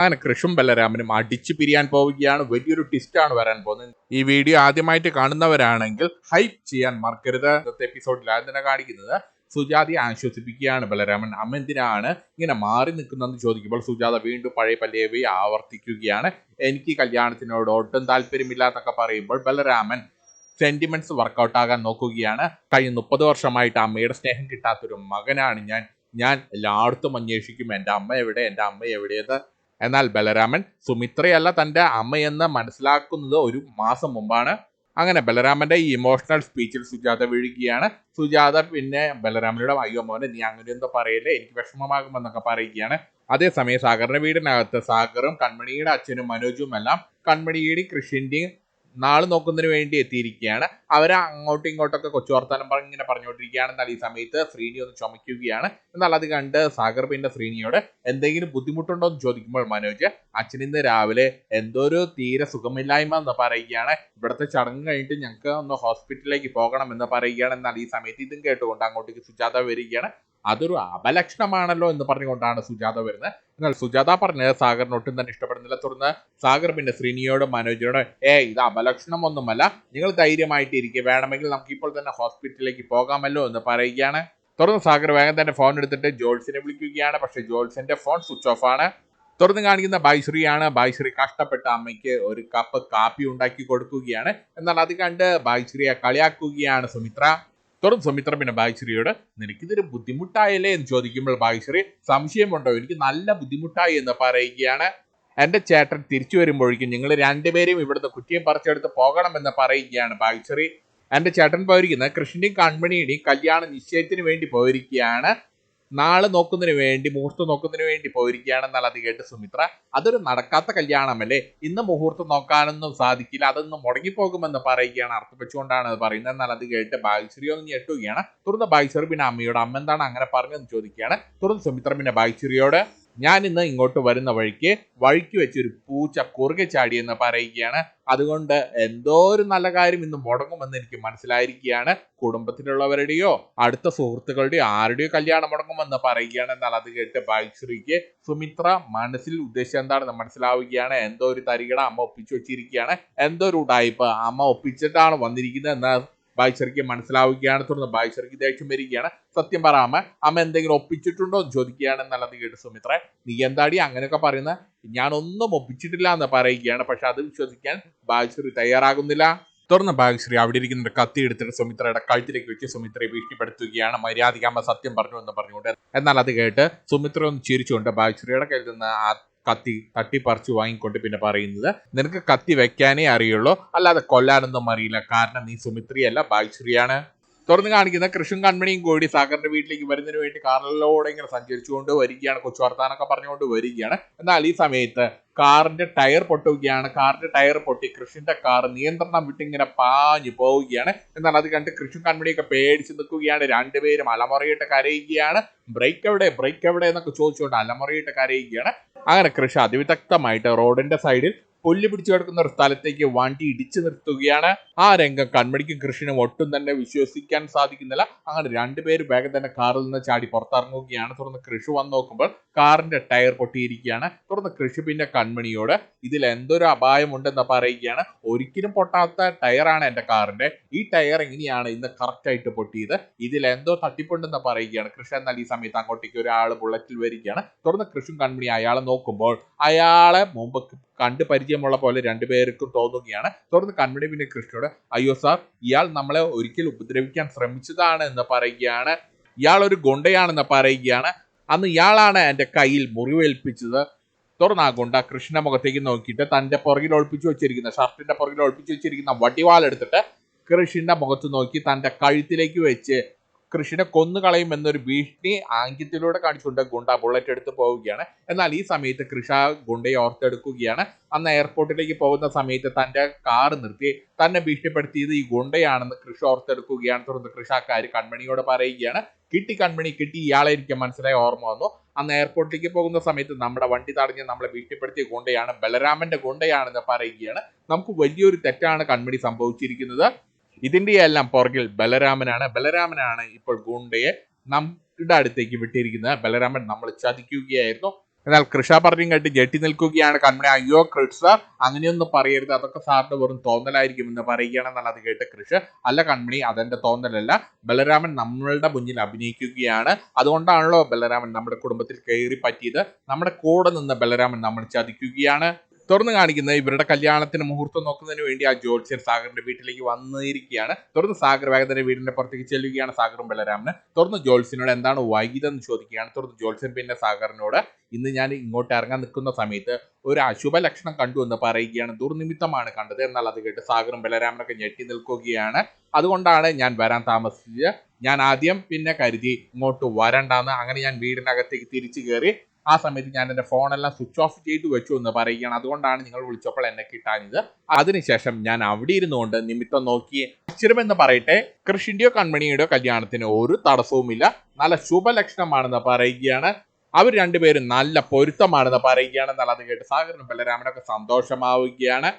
അങ്ങനെ കൃഷും ബലരാമനും അടിച്ചു പിരിയാൻ പോവുകയാണ്. വലിയൊരു ട്വിസ്റ്റാണ് വരാൻ പോകുന്നത്. ഈ വീഡിയോ ആദ്യമായിട്ട് കാണുന്നവരാണെങ്കിൽ ഹൈപ്പ് ചെയ്യാൻ മറക്കരുത്. ഇന്നത്തെ എപ്പിസോഡിൽ ആദ്യം തന്നെ കാണിക്കുന്നത് സുജാതയെ ആശ്വസിപ്പിക്കുകയാണ് ബലരാമൻ. അമ്മ എന്തിനാണ് ഇങ്ങനെ മാറി നിൽക്കുന്നതെന്ന് ചോദിക്കുമ്പോൾ സുജാത വീണ്ടും പഴയ പല്ലേവി ആവർത്തിക്കുകയാണ്. എനിക്ക് കല്യാണത്തിനോട് ഒട്ടും താല്പര്യമില്ല എന്നൊക്കെ പറയുമ്പോൾ ബലരാമൻ സെന്റിമെന്റ്സ് വർക്കൗട്ട് ആകാൻ നോക്കുകയാണ്. കഴിഞ്ഞ മുപ്പത് വർഷമായിട്ട് അമ്മയുടെ സ്നേഹം കിട്ടാത്തൊരു മകനാണ് ഞാൻ. ഞാൻ എല്ലായിടത്തും അന്വേഷിക്കും. എന്റെ അമ്മ എവിടെ? എന്റെ അമ്മ എവിടെയത് എന്നാൽ ബലരാമൻ സുമിത്രയല്ല തന്റെ അമ്മയെന്ന് മനസ്സിലാക്കുന്നത് ഒരു മാസം മുമ്പാണ്. അങ്ങനെ ബലരാമന്റെ ഈ ഇമോഷണൽ സ്പീച്ചിൽ സുജാത വീഴുകയാണ്. സുജാത പിന്നെ ബലരാമനോട് അയ്യോ മോനെ നീ അങ്ങനെ എന്തോ പറയല്ലേ? എനിക്ക് വിഷമമാകുമെന്നൊക്കെ പറയുകയാണ്. അതേസമയം സാഗറിന്റെ വീടിനകത്ത് സാഗറും കൺമണിയുടെ അച്ഛനും മനോജും എല്ലാം കൺമണിയുടെയും കൃഷിന്റെയും നാൾ നോക്കുന്നതിന് വേണ്ടി എത്തിയിരിക്കുകയാണ്. അവർ അങ്ങോട്ടും ഇങ്ങോട്ടൊക്കെ കൊച്ചു വർത്താനം പറഞ്ഞ് ഇങ്ങനെ പറഞ്ഞുകൊണ്ടിരിക്കുകയാണ്. എന്നാൽ ഈ സമയത്ത് ശ്രീനി ഒന്ന് ചുമയ്ക്കുകയാണ്. എന്നാൽ അത് കണ്ട് സാഗർ പിന്നെ ശ്രീനിയോട് എന്തെങ്കിലും ബുദ്ധിമുട്ടുണ്ടോ എന്ന് ചോദിക്കുമ്പോൾ മനോജ് അച്ഛൻ ഇന്ന് രാവിലെ എന്തോ ഒരു തീരെ സുഖമില്ലായ്മ എന്ന് പറയുകയാണ്. ഇവിടുത്തെ ചടങ്ങ് കഴിഞ്ഞിട്ട് ഞങ്ങൾക്ക് ഒന്ന് ഹോസ്പിറ്റലിലേക്ക് പോകണം എന്ന് പറയുകയാണ്. എന്നാൽ ഈ സമയത്ത് ഇതും കേട്ടുകൊണ്ട് അങ്ങോട്ടേക്ക് സുജാത വരികയാണ്. അതൊരു അപലക്ഷണമാണല്ലോ എന്ന് പറഞ്ഞുകൊണ്ടാണ് സുജാത വരുന്നത്. എന്നാൽ സുജാത പറഞ്ഞത് സാഗറിന് ഒട്ടും തന്നെ ഇഷ്ടപ്പെടുന്നില്ല. തുടർന്ന് സാഗർ പിന്നെ ശ്രീനിയോട് മനോജിനോട് ഏ ഇത് അപലക്ഷണം ഒന്നുമല്ല നിങ്ങൾ ധൈര്യമായിട്ട് ഇരിക്കുക. വേണമെങ്കിൽ നമുക്ക് ഇപ്പോൾ തന്നെ ഹോസ്പിറ്റലിലേക്ക് പോകാമല്ലോ എന്ന് പറയുകയാണ്. തുടർന്ന് സാഗർ വേഗം തന്നെ ഫോൺ എടുത്തിട്ട് ജോൾസിനെ വിളിക്കുകയാണ്. പക്ഷേ ജോൾസിന്റെ ഫോൺ സ്വിച്ച് ഓഫ് ആണ്. തുറന്നു കാണിക്കുന്ന ബായ്ശ്രീയാണ് ബായ്ശ്രീ കഷ്ടപ്പെട്ട അമ്മയ്ക്ക് ഒരു കപ്പ് കാപ്പി ഉണ്ടാക്കി കൊടുക്കുകയാണ്. എന്നാൽ അത് കണ്ട് ബായ്ശ്രീയെ കളിയാക്കുകയാണ് സുമിത്ര. തുറന്ന് സുമിത്ര പിന്നെ ബായ്ശ്രീയോട് നിനക്കിതൊരു ബുദ്ധിമുട്ടായല്ലേ? എന്ന് ചോദിക്കുമ്പോൾ ബായ്ശ്രീ സംശയമുണ്ടോ? എനിക്ക് നല്ല ബുദ്ധിമുട്ടായി എന്ന് പറയുകയാണ്. എന്റെ ചേട്ടൻ തിരിച്ചു വരുമ്പോഴേക്കും നിങ്ങൾ രണ്ടുപേരും ഇവിടുന്ന് കുറ്റിയും പറിച്ചെടുത്ത് പോകണമെന്ന് പറയുകയാണ് ബായ്ശ്രീ എന്റെ ചേട്ടൻ പോയിരിക്കുന്നത് കൃഷ്ണന്റെയും കൺമണിയുടെയും കല്യാണ നിശ്ചയത്തിന് വേണ്ടി പോയിരിക്കുകയാണ്. നാളെ നോക്കുന്നതിന് വേണ്ടി മുഹൂർത്തം നോക്കുന്നതിന് വേണ്ടി പോയിരിക്കുകയാണെന്നാൽ അത് കേട്ട് സുമിത്ര. അതൊരു നടക്കാത്ത കല്യാണമല്ലേ? ഇന്ന് മുഹൂർത്തം നോക്കാനൊന്നും സാധിക്കില്ല. അതൊന്നും മുടങ്ങിപ്പോകുമെന്ന് പറയുകയാണ് അർത്ഥം വെച്ചുകൊണ്ടാണ് അത് പറയുന്നത്. എന്നാൽ അത് കേട്ട് ബാഗ്ശ്രീ ഒന്ന് ഞെട്ടുകയാണ്. തുടർന്ന് ബാഗ്ശ്രീ പിന്നെ അമ്മയോട് അമ്മ എന്താണ് അങ്ങനെ പറഞ്ഞതെന്ന് ചോദിക്കുകയാണ്. തുടർന്ന് സുമിത്ര പിന്നെ ബാഗ്ശ്രീയോട് ഞാൻ ഇന്ന് ഇങ്ങോട്ട് വരുന്ന വഴിക്ക് വഴിക്ക് വെച്ചൊരു പൂച്ച കുറുകെ ചാടി എന്ന് പറയുകയാണ്. അതുകൊണ്ട് എന്തോ ഒരു നല്ല കാര്യം ഇന്ന് മുടങ്ങുമെന്ന് എനിക്ക് മനസ്സിലായിരിക്കുകയാണ്. കുടുംബത്തിലുള്ളവരുടെയോ അടുത്ത സുഹൃത്തുക്കളുടെയോ ആരുടെയോ കല്യാണം മുടങ്ങുമെന്ന് പറയുകയാണ്. എന്നാൽ അത് കേട്ട് ബാഗ്ശ്രീക്ക് സുമിത്ര മനസ്സിൽ ഉദ്ദേശം എന്താണെന്ന് മനസ്സിലാവുകയാണ്. എന്തോ ഒരു തരികട അമ്മ ഒപ്പിച്ചു വെച്ചിരിക്കുകയാണ്. എന്തോ ഒരു ഉടായ്പ അമ്മ ഒപ്പിച്ചിട്ടാണ് വന്നിരിക്കുന്നത്. എന്ന് ബായ്ച്ചറിക്ക് മനസ്സിലാവുകയാണ്. തുടർന്ന് ബായ്ച്ചറിക്ക് ദേഷ്യം വരികയാണ്. സത്യം പറയാമ? അമ്മ എന്തെങ്കിലും ഒപ്പിച്ചിട്ടുണ്ടോ എന്ന് ചോദിക്കുകയാണ് എന്നുള്ളത് കേട്ട് സുമിത്ര. നീ എന്താടി അങ്ങനെയൊക്കെ പറയുന്ന ഞാനൊന്നും ഒപ്പിച്ചിട്ടില്ല എന്ന് പറയുകയാണ്. പക്ഷെ അത് വിശ്വസിക്കാൻ ബായ്ശ്രീ തയ്യാറാകുന്നില്ല. തുറന്ന ഭാഗ്യശ്രീ അവിടെ ഇരിക്കുന്ന ഒരു കത്തി എടുത്തിട്ട് സുമിത്രയുടെ കഴുത്തിലേക്ക് വെച്ച് സുമിത്രയെ ഭീഷണിപ്പെടുത്തുകയാണ്. മര്യാദയ്ക്ക് അമ്മ സത്യം പറഞ്ഞു എന്ന് പറഞ്ഞുകൊണ്ട് എന്നാൽ അത് കേട്ട് സുമിത്ര ഒന്ന് ചിരിച്ചുകൊണ്ട് ഭാഗ്യശ്രീയുടെ കയ്യിൽ നിന്ന് ആ കത്തി തട്ടിപ്പറിച്ച് വാങ്ങിക്കൊണ്ട് പിന്നെ പറയുന്നത് നിനക്ക് കത്തി വെക്കാനേ അറിയുള്ളൂ. അല്ലാതെ കൊല്ലാനൊന്നും അറിയില്ല. കാരണം നീ സുമിത്രിയല്ല ഭാഗ്യശ്രീയാണ് തുറന്ന് കാണിക്കുന്ന കൃഷ്ണൻ കൺമണിയും കോടി സാഗറിന്റെ വീട്ടിലേക്ക് വരുന്നതിന് വേണ്ടി കാറിലൂടെ ഇങ്ങനെ സഞ്ചരിച്ചുകൊണ്ട് വരികയാണ്. കൊച്ചു വർത്താനൊക്കെ പറഞ്ഞുകൊണ്ട് വരികയാണ്. എന്നാൽ ഈ സമയത്ത് കാറിന്റെ ടയർ പൊട്ടുകയാണ്. കാറിന്റെ ടയർ പൊട്ടി കൃഷിന്റെ കാർ നിയന്ത്രണം വിട്ടിങ്ങനെ പാഞ്ഞു പോവുകയാണ്. എന്നാൽ അത് കണ്ട് കൃഷ്ണൻ കൺമണിയൊക്കെ പേടിച്ച് നിൽക്കുകയാണ്. രണ്ടുപേരും അലമുറയിട്ട് കരയുകയാണ്. ബ്രേക്ക് എവിടെ? ബ്രേക്ക് എവിടെ? എന്നൊക്കെ ചോദിച്ചുകൊണ്ട് അലമുറയിട്ട് കരയുകയാണ്. അങ്ങനെ കൃഷി അതിവിദഗ്ധമായിട്ട് റോഡിന്റെ സൈഡിൽ പുല്ല് പിടിച്ചു കിടക്കുന്ന ഒരു സ്ഥലത്തേക്ക് വണ്ടി ഇടിച്ചു നിർത്തുകയാണ്. ആ രംഗം കൺമണിക്കും കൃഷിനും ഒട്ടും തന്നെ വിശ്വസിക്കാൻ സാധിക്കുന്നില്ല. അങ്ങനെ രണ്ടുപേരും വേഗം തന്നെ കാറിൽ നിന്ന് ചാടി പുറത്തിറങ്ങുകയാണ്. തുടർന്ന് കൃഷി വന്ന് നോക്കുമ്പോൾ കാറിന്റെ ടയർ പൊട്ടിയിരിക്കുകയാണ്. തുടർന്ന് കൃഷി പിന്നെ കൺമണിയോട് ഇതിൽ എന്തൊരു അപായമുണ്ടെന്ന് പറയുകയാണ്. ഒരിക്കലും പൊട്ടാത്ത ടയറാണ് എന്റെ കാറിന്റെ ഈ ടയർ എങ്ങനെയാണ് ഇന്ന് കറക്റ്റ് ആയിട്ട് പൊട്ടിയത്? ഇതിൽ എന്തോ തട്ടിപ്പുണ്ടെന്ന് പറയുകയാണ്. കൃഷി എന്നാൽ ഈ സമയത്ത് അങ്ങോട്ടേക്ക് ഒരാൾ ബുള്ളറ്റിൽ വരികയാണ്. തുടർന്ന് കൃഷും കൺമണി അയാളെ നോക്കുമ്പോൾ അയാളെ മുമ്പ് കണ്ട് പരിചയമുള്ള പോലെ രണ്ടുപേർക്കും തോന്നുകയാണ്. തുടർന്ന് കൺമണി പിന്നെ കൃഷ്ണയോട് അയ്യോ സാർ ഇയാൾ നമ്മളെ ഒരിക്കൽ ഉപദ്രവിക്കാൻ ശ്രമിച്ചതാണ് എന്ന് പറയുകയാണ്. ഇയാൾ ഒരു ഗുണ്ടയാണെന്ന് പറയുകയാണ്. അന്ന് ഇയാളാണ് എന്റെ കയ്യിൽ മുറിവേൽപ്പിച്ചത്. തുറന്ന് ആ ഗുണ്ട കൃഷ്ണ മുഖത്തേക്ക് നോക്കിയിട്ട് തന്റെ പുറകിൽ ഒളിപ്പിച്ചു വെച്ചിരിക്കുന്ന ഷർട്ടിന്റെ പുറകിൽ ഒളിപ്പിച്ചു വെച്ചിരിക്കുന്ന വടിവാൾ എടുത്തിട്ട് കൃഷ്ണന്റെ മുഖത്ത് നോക്കി തന്റെ കഴുത്തിലേക്ക് വെച്ച് കൃഷിനെ കൊന്നുകളയും എന്നൊരു ഭീഷണി ആംഗ്യത്തിലൂടെ കാണിച്ചുകൊണ്ട് ഗുണ്ട ബുള്ളറ്റ് എടുത്ത് പോവുകയാണ്. എന്നാൽ ഈ സമയത്ത് കൃഷ ഗുണ്ടയെ ഓർത്തെടുക്കുകയാണ്. അന്ന് എയർപോർട്ടിലേക്ക് പോകുന്ന സമയത്ത് തന്റെ കാർ നിർത്തി തന്നെ ഭീഷണിപ്പെടുത്തിയത് ഈ ഗുണ്ടയാണെന്ന് കൃഷി ഓർത്തെടുക്കുകയാണ്. തുടർന്ന് കൃഷാക്കാർ കൺമണിയോട് പറയുകയാണ് കിട്ടി കൺമണി കിട്ടി ഇയാളെ എനിക്ക് മനസ്സിലായ ഓർമ്മ വന്നു. അന്ന് എയർപോർട്ടിലേക്ക് പോകുന്ന സമയത്ത് നമ്മുടെ വണ്ടി തടഞ്ഞ് നമ്മളെ ഭീഷണിപ്പെടുത്തിയ ഗുണ്ടയാണ് ബലരാമന്റെ ഗുണ്ടയാണെന്ന് പറയുകയാണ്. നമുക്ക് വലിയൊരു തെറ്റാണ് കൺമണി സംഭവിച്ചിരിക്കുന്നത്. ഇതിന്റെ എല്ലാം പുറകിൽ ബലരാമനാണ്. ബലരാമനാണ് ഇപ്പോൾ ഗുണ്ടയെ നമ്മുടെ അടുത്തേക്ക് വിട്ടിരിക്കുന്നത്. ബലരാമൻ നമ്മൾ ചതിക്കുകയായിരുന്നു. എന്നാൽ കൃഷ പറഞ്ഞു കേട്ട് ജെട്ടി നിൽക്കുകയാണ് കൺമണി അയ്യോ കൃഷ അങ്ങനെയൊന്നും പറയരുത്. അതൊക്കെ സാറിന്റെ വെറും തോന്നലായിരിക്കും എന്ന് പറയുകയാണെന്നാൽ അത് കേട്ട് കൃഷ. അല്ല കൺമണി അതെന്റെ തോന്നലല്ല. ബലരാമൻ നമ്മളുടെ മുന്നിൽ അഭിനയിക്കുകയാണ്. അതുകൊണ്ടാണല്ലോ ബലരാമൻ നമ്മുടെ കുടുംബത്തിൽ കയറി പറ്റിയത് നമ്മുടെ കൂടെ നിന്ന് ബലരാമൻ നമ്മൾ ചതിക്കുകയാണ്. തുറന്ന് കാണിക്കുന്നത് ഇവരുടെ കല്യാണത്തിന് മുഹൂർത്തം നോക്കുന്നതിന് വേണ്ടി ആ ജ്യോത്സ്യൻ സാഗറിന്റെ വീട്ടിലേക്ക് വന്നിരിക്കുകയാണ്. തുറന്ന് സാഗർ വേഗത്തിന്റെ വീടിന്റെ പുറത്തേക്ക് ചെല്ലുകയാണ് സാഗറും ബലരാമന്. തുറന്ന് ജ്യോത്സ്യനോട് എന്താണ് വൈകിതെന്ന് ചോദിക്കുകയാണ്. തുറന്ന് ജ്യോത്സ്യൻ പിന്നെ സാഗറിനോട് ഇന്ന് ഞാൻ ഇങ്ങോട്ട് ഇറങ്ങാൻ നിൽക്കുന്ന സമയത്ത് ഒരു അശുഭ ലക്ഷണം കണ്ടു എന്ന് പറയുകയാണ്. ദുർനിമിത്തമാണ് കണ്ടത്. എന്നാൽ അത് കേട്ട് സാഗറും ബലരാമനൊക്കെ ഞെട്ടി നിൽക്കുകയാണ്. അതുകൊണ്ടാണ് ഞാൻ വരാൻ താമസിച്ചത്. ഞാൻ ആദ്യം പിന്നെ കരുതി ഇങ്ങോട്ട് വരണ്ടാന്ന്. അങ്ങനെ ഞാൻ വീടിനകത്തേക്ക് തിരിച്ചു കയറി ആ സമയത്ത് ഞാൻ എന്റെ ഫോണെല്ലാം സ്വിച്ച് ഓഫ് ചെയ്തു വെച്ചു എന്ന് പറയുകയാണ്. അതുകൊണ്ടാണ് നിങ്ങൾ വിളിച്ചപ്പോൾ എന്നെ കിട്ടാഞ്ഞത്. അതിനുശേഷം ഞാൻ അവിടെ ഇരുന്നുകൊണ്ട് നിമിത്തം നോക്കി എന്ന് പറയട്ടെ കൃഷിന്റെയോ കൺമണിയുടെയോ കല്യാണത്തിന് ഒരു തടസ്സവുമില്ല. നല്ല ശുഭലക്ഷണമാണെന്ന് പറയുകയാണ്. അവർ രണ്ടുപേരും നല്ല പൊരുത്തമാണെന്ന് പറയുകയാണ്. എന്നാൽ അത് കേട്ട് സാഗരനും ബലരാമനൊക്കെ സന്തോഷമാവുകയാണ്.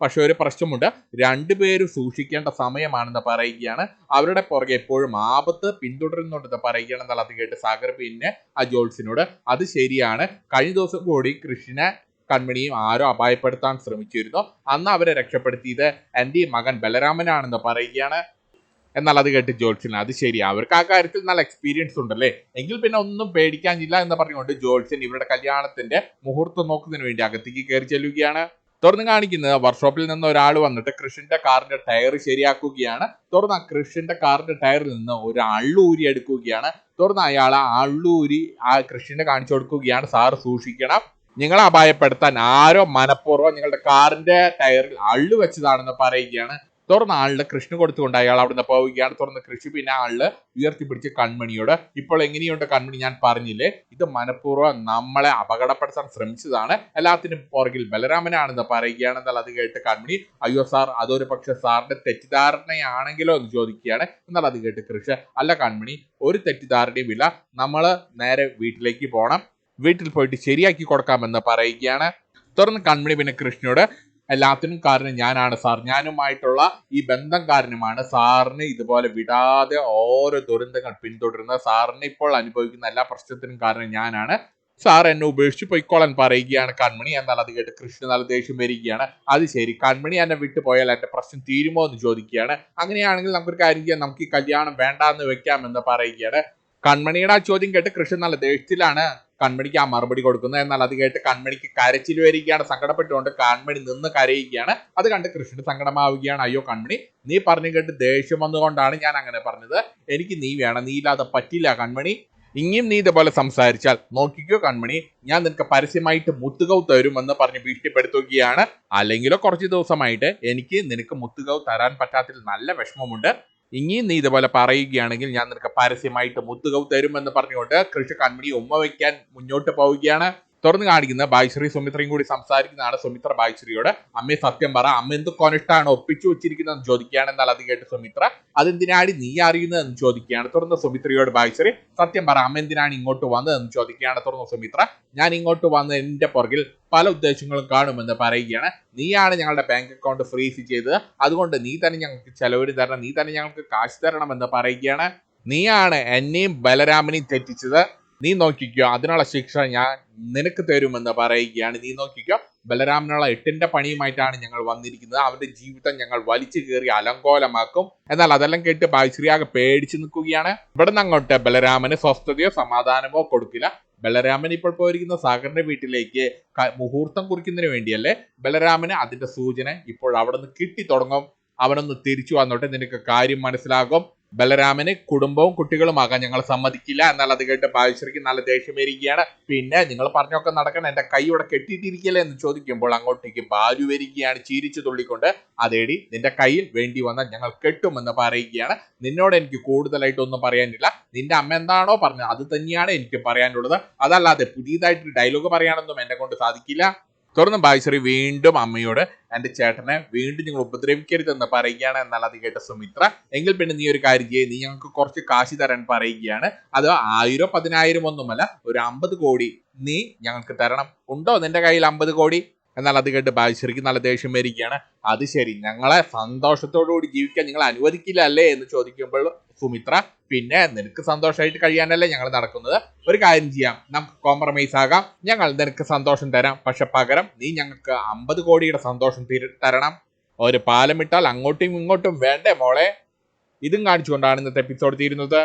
പക്ഷെ ഒരു പ്രശ്നമുണ്ട്. രണ്ടുപേരും സൂക്ഷിക്കേണ്ട സമയമാണെന്ന് പറയുകയാണ്. അവരുടെ പുറകെ എപ്പോഴും ആപത്ത് പിന്തുടരുന്നുണ്ടെന്ന് പറയുകയാണ് എന്നുള്ളത് കേട്ട് സാഗർ പിന്നെ ആ ജോൾസിനോട് അത് ശരിയാണ്. കഴിഞ്ഞ ദിവസം കൂടി കൃഷ്ണനെ കൺമണിയും ആരോ അപായപ്പെടുത്താൻ ശ്രമിച്ചിരുന്നു. അന്ന് അവരെ രക്ഷപ്പെടുത്തിയത് എന്റെ മകൻ ബലരാമനാണെന്ന് പറയുകയാണ് എന്നാൽ അത് കേട്ട് ജോൾസിന് അത് ശരി. അവർക്ക് ആ കാര്യത്തിൽ നല്ല എക്സ്പീരിയൻസ് ഉണ്ടല്ലേ? എങ്കിൽ പിന്നെ ഒന്നും പേടിക്കാനില്ല എന്ന് പറഞ്ഞുകൊണ്ട് ജോൾസിൻ ഇവരുടെ കല്യാണത്തിന്റെ മുഹൂർത്തം നോക്കുന്നതിന് വേണ്ടി അകത്തേക്ക് കയറി ചെല്ലുകയാണ്. തുറന്ന് കാണിക്കുന്നത് വർക്ക്ഷോപ്പിൽ നിന്ന് ഒരാൾ വന്നിട്ട് കൃഷിന്റെ കാറിന്റെ ടയർ ശരിയാക്കുകയാണ്. തുറന്ന് ആ കൃഷിന്റെ കാറിന്റെ ടയറിൽ നിന്ന് ഒരു അള്ളൂരി എടുക്കുകയാണ്. തുറന്ന് അയാൾ ആ അള്ളൂരി ആ കൃഷിനെ കാണിച്ചു കൊടുക്കുകയാണ്. സാറ് സൂക്ഷിക്കണം. നിങ്ങളെ അപായപ്പെടുത്താൻ ആരോ മനഃപൂർവം നിങ്ങളുടെ കാറിന്റെ ടയറിൽ അള്ളു വെച്ചതാണെന്ന് പറയുകയാണ്. തുറന്ന ആളുടെ കൃഷ്ണ കൊടുത്തുകൊണ്ട് അയാൾ അവിടുന്ന് പോവുകയാണ്. തുറന്ന് കൃഷി പിന്നെ ആളിൽ ഉയർത്തിപ്പിടിച്ച് കൺമണിയോട് ഇപ്പോൾ എങ്ങനെയുണ്ട് കൺമണി? ഞാൻ പറഞ്ഞില്ലേ ഇത് മനഃപൂർവം നമ്മളെ അപകടപ്പെടുത്താൻ ശ്രമിച്ചതാണ്. എല്ലാത്തിനും പുറകിൽ ബലരാമനാണെന്ന് പറയുകയാണെന്നാൽ അത് കേട്ട് കൺമണി അയ്യോ സാർ അതൊരു പക്ഷെ സാറിന്റെ തെറ്റിദ്ധാരണയാണെങ്കിലോ എന്ന് ചോദിക്കുകയാണ്. എന്നാൽ അത് കേട്ട് കൃഷി അല്ല കൺമണി ഒരു തെറ്റിദ്ധാരണയും ഇല്ല. നമ്മൾ നേരെ വീട്ടിലേക്ക് പോകണം വീട്ടിൽ പോയിട്ട് ശരിയാക്കി കൊടുക്കാമെന്ന് പറയുകയാണ്. തുറന്ന് കൺമണി പിന്നെ കൃഷ്ണനോട് എല്ലാത്തിനും കാരണം ഞാനാണ് സാർ. ഞാനുമായിട്ടുള്ള ഈ ബന്ധം കാരണമാണ് സാറിന് ഇതുപോലെ വിടാതെ ഓരോ ദുരന്തങ്ങൾ പിന്തുടരുന്ന സാറിന് ഇപ്പോൾ അനുഭവിക്കുന്ന എല്ലാ പ്രശ്നത്തിനും കാരണം ഞാനാണ്. സാർ എന്നെ ഉപേക്ഷിച്ച് പൊയ്ക്കോളാൻ പറയുകയാണ് കൺമണി. എന്നാൽ അത് കേട്ട് കൃഷ്ണ നല്ല ദേഷ്യം വരികയാണ്. അത് ശരി കൺമണി എന്നെ വിട്ടു പോയാൽ എന്റെ പ്രശ്നം തീരുമോ എന്ന് ചോദിക്കുകയാണ്. അങ്ങനെയാണെങ്കിൽ നമുക്കൊരു കാര്യം ചെയ്യാം. നമുക്ക് ഈ കല്യാണം വേണ്ടാന്ന് വെക്കാമെന്ന് പറയുകയാണ്. കൺമണിയുടെ ആ ചോദ്യം കേട്ട് കൃഷ്ണൻ നല്ല ദേഷ്യത്തിലാണ്. കൺമണിക്ക് ആ മറുപടി കൊടുക്കുന്നത്. എന്നാൽ അത് കേട്ട് കൺമണിക്ക് കരച്ചിൽ വരികയാണ് സങ്കടപ്പെട്ടുകൊണ്ട് കൺമണി നിന്ന് കരയുകയാണ്. അത് കണ്ട് കൃഷ്ണന് സങ്കടമാവുകയാണ്. അയ്യോ കൺമണി നീ പറഞ്ഞു കേട്ട് ദേഷ്യം വന്നുകൊണ്ടാണ് ഞാൻ അങ്ങനെ പറഞ്ഞത്. എനിക്ക് നീ വേണം നീ ഇല്ലാതെ പറ്റില്ല കൺമണി. ഇനിയും നീ ഇതുപോലെ സംസാരിച്ചാൽ നോക്കിക്കോ കൺമണി ഞാൻ നിനക്ക് പരസ്യമായിട്ട് മുത്തുകവ് തരുമെന്ന് പറഞ്ഞ് ഭീഷണിപ്പെടുത്തുകയാണ്. അല്ലെങ്കിലോ കുറച്ച് ദിവസമായിട്ട് എനിക്ക് നിനക്ക് മുത്തുകവ് തരാൻ പറ്റാത്തതിൽ നല്ല വിഷമമുണ്ട്. ഇനിയും നീ ഇതുപോലെ പറയുകയാണെങ്കിൽ ഞാൻ നിനക്ക് പരസ്യമായിട്ട് മുത്തുകവ് തരുമെന്ന് പറഞ്ഞുകൊണ്ട് കൃഷി കൺമണി ഉമ്മ വയ്ക്കാൻ മുന്നോട്ട് പോവുകയാണ്. തുറന്നു കാണിക്കുന്ന ബായ്ശ്രീ സുമിത്രയും കൂടി സംസാരിക്കുന്നതാണ് സുമിത്ര ബായ്ശ്രീയോട്. അമ്മയെ സത്യം പറ അമ്മ എന്ത് കൊനിഷ്ടാണ് ഒപ്പിച്ചു വെച്ചിരിക്കുന്നതെന്ന് ചോദിക്കുകയാണ് എന്നാൽ അത് കേട്ട് സുമിത്ര അതെന്തിനാണ് നീ അറിയുന്നതെന്ന് ചോദിക്കുകയാണ് തുറന്ന് സുമിത്രയോട് ബായ്ശ്രീ സത്യം പറ അമ്മ എന്തിനാണ് ഇങ്ങോട്ട് വന്നതെന്ന് ചോദിക്കുകയാണ് തുറന്ന് സുമിത്ര ഞാൻ ഇങ്ങോട്ട് വന്ന് എന്റെ പുറകിൽ പല ഉദ്ദേശങ്ങളും കാണുമെന്ന് പറയുകയാണ്. നീയാണ് ഞങ്ങളുടെ ബാങ്ക് അക്കൗണ്ട് ഫ്രീസ് ചെയ്തത്. അതുകൊണ്ട് നീ തന്നെ ഞങ്ങൾക്ക് ചെലവിന് തരണം നീ തന്നെ ഞങ്ങൾക്ക് കാശ് തരണമെന്ന് പറയുകയാണ്. നീയാണ് എന്നെയും ബലരാമനെയും തെറ്റിച്ചത്. നീ നോക്കിക്കോ അതിനുള്ള ശിക്ഷ ഞാൻ നിനക്ക് തരുമെന്ന് പറയുകയാണ്. നീ നോക്കിക്കോ ബലരാമനുള്ള എട്ടിന്റെ പണിയുമായിട്ടാണ് ഞങ്ങൾ വന്നിരിക്കുന്നത്. അവന്റെ ജീവിതം ഞങ്ങൾ വലിച്ചു കയറി അലങ്കോലമാക്കും. എന്നാൽ അതെല്ലാം കേട്ട് ബായ്ശ്രീയാകെ പേടിച്ചു നിൽക്കുകയാണ്. ഇവിടെ നിന്ന് അങ്ങോട്ട് ബലരാമന് സ്വസ്ഥതയോ സമാധാനമോ കൊടുക്കില്ല. ബലരാമൻ ഇപ്പോൾ പോയിരിക്കുന്ന സാഗറിന്റെ വീട്ടിലേക്ക് മുഹൂർത്തം കുറിക്കുന്നതിന് വേണ്ടിയല്ലേ ബലരാമന് അതിന്റെ സൂചന ഇപ്പോൾ അവിടെ നിന്ന് കിട്ടി തുടങ്ങും. അവനൊന്ന് തിരിച്ചു വന്നോട്ടെ നിനക്ക് കാര്യം മനസ്സിലാകും. ബലരാമന് കുടുംബവും കുട്ടികളുമാകാൻ ഞങ്ങൾ സമ്മതിക്കില്ല. എന്നാൽ അത് കേട്ട് ബാലുശ്രീക്ക് നല്ല ദേഷ്യം പിന്നെ നിങ്ങൾ പറഞ്ഞൊക്കെ നടക്കണം എന്റെ കൈ ഇവിടെ കെട്ടിയിട്ടിരിക്കല്ലേ എന്ന് ചോദിക്കുമ്പോൾ അങ്ങോട്ടേക്ക് ബാലു വരികയാണ് ചീരിച്ചു തുള്ളിക്കൊണ്ട്. അതേടി നിന്റെ കയ്യിൽ വേണ്ടി വന്നാൽ ഞങ്ങൾ കെട്ടുമെന്ന് പറയുകയാണ്. നിന്നോട് എനിക്ക് കൂടുതലായിട്ടൊന്നും പറയാനില്ല. നിന്റെ അമ്മ എന്താണോ പറഞ്ഞത് അത് തന്നെയാണ് എനിക്ക് പറയാനുള്ളത്. അതല്ലാതെ പുതിയതായിട്ട് ഡയലോഗ് പറയാനൊന്നും എന്നെ കൊണ്ട് സാധിക്കില്ല. തുടർന്ന് ബായ്ശ്രീ വീണ്ടും അമ്മയോട് എന്റെ ചേട്ടനെ വീണ്ടും നിങ്ങൾ ഉപദ്രവിക്കരുതെന്ന് പറയുകയാണ് എന്നാൽ അത് കേട്ട സുമിത്ര. എങ്കിൽ പിന്നെ നീ ഒരു കാര്യം ചെയ്യേ നീ ഞങ്ങൾക്ക് കുറച്ച് കാശ് തരാൻ പറയുകയാണ്. അത് ആയിരം പതിനായിരം ഒന്നുമല്ല ഒരു അമ്പത് കോടി നീ ഞങ്ങൾക്ക് തരണം. ഉണ്ടോ നിന്റെ കയ്യിൽ അമ്പത് കോടി? എന്നാൽ അത് കേട്ട് ബാലുശ്ശേരിക്ക് നല്ല ദേഷ്യം വരികയാണ്. അത് ശരി ഞങ്ങളെ സന്തോഷത്തോടു കൂടി ജീവിക്കാൻ നിങ്ങൾ അനുവദിക്കില്ല അല്ലേ എന്ന് ചോദിക്കുമ്പോൾ സുമിത്ര പിന്നെ നിനക്ക് സന്തോഷമായിട്ട് കഴിയാനല്ലേ ഞങ്ങൾ നടക്കുന്നത്? ഒരു കാര്യം ചെയ്യാം നമുക്ക് കോംപ്രമൈസ് ആകാം. ഞങ്ങൾ നിനക്ക് സന്തോഷം തരാം. പക്ഷെ പകരം നീ ഞങ്ങൾക്ക് അമ്പത് കോടിയുടെ സന്തോഷം തരണം. ഒരു പാലം ഇട്ടാൽ അങ്ങോട്ടും ഇങ്ങോട്ടും വേണ്ടേ മോളെ? ഇതും കാണിച്ചുകൊണ്ടാണ് ഇന്നത്തെ എപ്പിസോഡ് തീരുന്നത്.